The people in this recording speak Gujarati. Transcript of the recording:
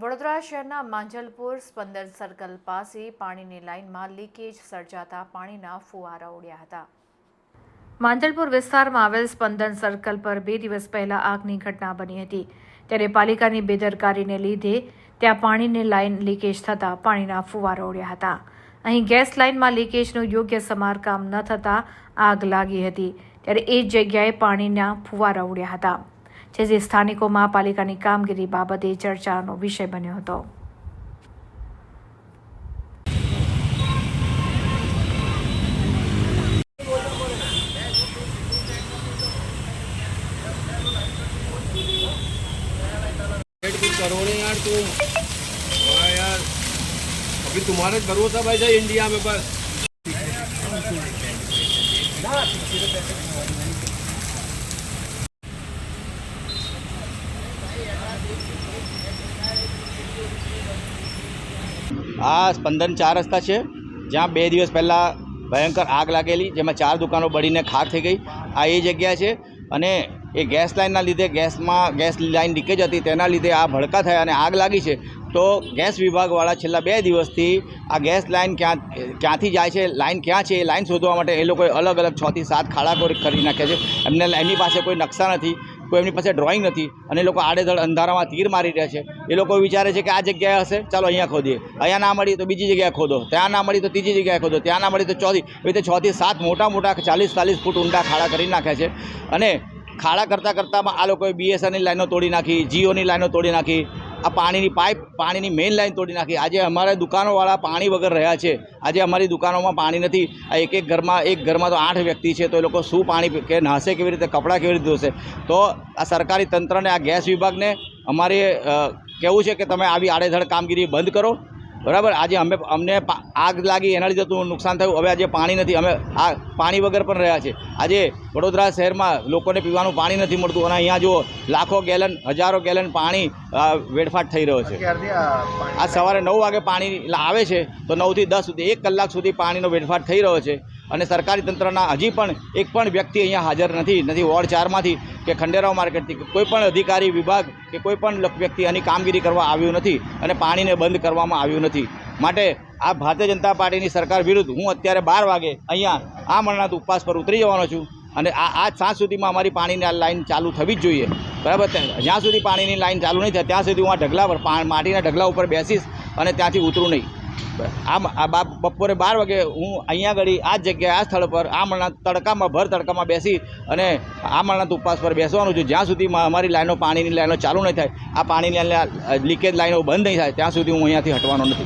વડોદરા શહેરના માંજલપુર સ્પંદન સર્કલ પાસે પાણીની લાઇનમાં લીકેજ સર્જાતા પાણીના ફુવારા ઉડ્યા હતા. માંજલપુર વિસ્તારમાં આવેલ સ્પંદન સર્કલ પર બે દિવસ પહેલા આગની ઘટના બની હતી. ત્યારે પાલિકાની બેદરકારીને લીધે ત્યાં પાણીની લાઇન લીકેજ થતાં પાણીના ફુવારા ઉડ્યા હતા. અહીં ગેસ લાઇનમાં લીકેજનું યોગ્ય સમારકામ ન થતાં આગ લાગી હતી. ત્યારે એ જ જગ્યાએ પાણીના ફુવારા ઉડ્યા હતા. જેથી સ્થાનિકોમાં પાલિકાની કામગીરી બાબતે ચર્ચાનો વિષય બન્યો હતો रेट कुछ करो नहीं यार तुम हाँ यार अभी तुम्हारे भरोसा भाई है इंडिया में बस આ સ્પંદન ચાર રસ્તા છે. જ્યાં બે દિવસ પહેલાં ભયંકર આગ લાગેલી, જેમાં ચાર દુકાનો બળીને ખાક થઈ ગઈ. આ એ જગ્યા છે અને એ ગેસ લાઇનના લીધે ગેસમાં ગેસ લાઇન લીકેજ હતી, તેના લીધે આ ભડકા થયા અને આગ લાગી છે. તો ગેસ વિભાગવાળા છેલ્લા બે દિવસથી આ ગેસ લાઇન ક્યાં, ક્યાંથી જાય છે લાઇન ક્યાં છે, એ લાઇન શોધવા માટે એ લોકોએ અલગ અલગ છથી સાત ખાડા કરી નાખ્યા છે. એમને એની પાસે કોઈ નકશા નથી. કોઈ એમની પાસે ડ્રોઈંગ નથી અને એ લોકો આડેધડ અંધારામાં તીર મારી રહ્યા છે. એ લોકો વિચારે છે કે આ જગ્યાએ હશે, ચાલો અહીંયા ખોદીએ. અહીંયા ના મળી તો બીજી જગ્યાએ ખોદો. ત્યાં ના મળી તો ત્રીજી જગ્યાએ ખોદો. ત્યાં ના મળી તો ચોથી રીતે છથી સાત મોટા મોટા ચાલીસ ચાલીસ ફૂટ ઊંડા ખાડા કરી નાખ્યા છે. અને ખાડા કરતાં કરતાંમાં આ લોકોએ બીએસએનની લાઈનો તોડી નાખી જીઓની લાઈનો તોડી નાખી. આ પાણીની પાઇપ, પાણીની મેઇન લાઈન તોડી નાખી. આજે અમારા દુકાનોવાળા પાણી વગર રહ્યા છે. આજે અમારી દુકાનોમાં પાણી નથી. આ એક એક ઘરમાં એક ઘરમાં તો આઠ વ્યક્તિ છે, તો એ લોકો શું પાણી કે નાશે કેવી રીતે, કપડાં કેવી રીતે ધોશે? તો આ સરકારી તંત્રને, આ ગેસ વિભાગને અમારે કહેવું છે કે તમે આવી આડેધડ કામગીરી બંધ કરો. બરાબર? આજે અમે અમને આગ લાગી એના લીધે તો નુકસાન થયું. હવે આજે પાણી નથી. અમે આ પાણી વગર પણ રહ્યા છે આજે વડોદરા શહેરમાં લોકોને પીવાનું પાણી નથી મળતું. અને અહીંયા જુઓ લાખો ગેલન હજારો ગેલન પાણી વેડફાટ થઈ રહ્યો છે. આ સવારે નવ વાગે પાણી આવે છે તો નવથી દસ સુધી એક કલાક સુધી પાણીનો વેડફાટ થઈ રહ્યો છે. અને સરકારી તંત્રના હજી પણ એક પણ વ્યક્તિ અહીંયા હાજર નથી. નથી, વોર્ડ ચારમાંથી કે ખંડેરાવ માર્કેટથી કે કોઈ પણ અધિકારી વિભાગ કે કોઈ પણ વ્યક્તિ આની કામગીરી કરવા આવ્યું નથી અને પાણીને બંધ કરવામાં આવ્યું નથી. માટે આ ભારતીય જનતા પાર્ટીની સરકાર વિરુદ્ધ હું અત્યારે બાર વાગે અહીંયા આ મરણાત ઉપવાસ પર ઉતરી જવાનો છું અને આ આજ સાંજ સુધીમાં અમારી પાણીની આ લાઈન ચાલુ થવી જ જોઈએ. બરાબર જ્યાં સુધી પાણીની લાઈન ચાલુ નહીં થાય ત્યાં સુધી હું આ ઢગલા પર માટીના ઢગલા ઉપર બેસીશ અને ત્યાંથી ઉતરું નહીં. આ બા બપોરે બાર વાગે હું અહીંયા આગળ આ જ જગ્યાએ, આ સ્થળ પર આ મણના તડકામાં, ભર તડકામાં બેસી અને આ મણનાથ ઉપવાસ પર બેસવાનું છું. જ્યાં સુધી અમારી લાઈનો પાણીની લાઈનો ચાલુ નહીં થાય, આ પાણીની લીકેજ લાઈનો બંધ નહીં થાય, ત્યાં સુધી હું અહીંયાથી હટવાનો નથી.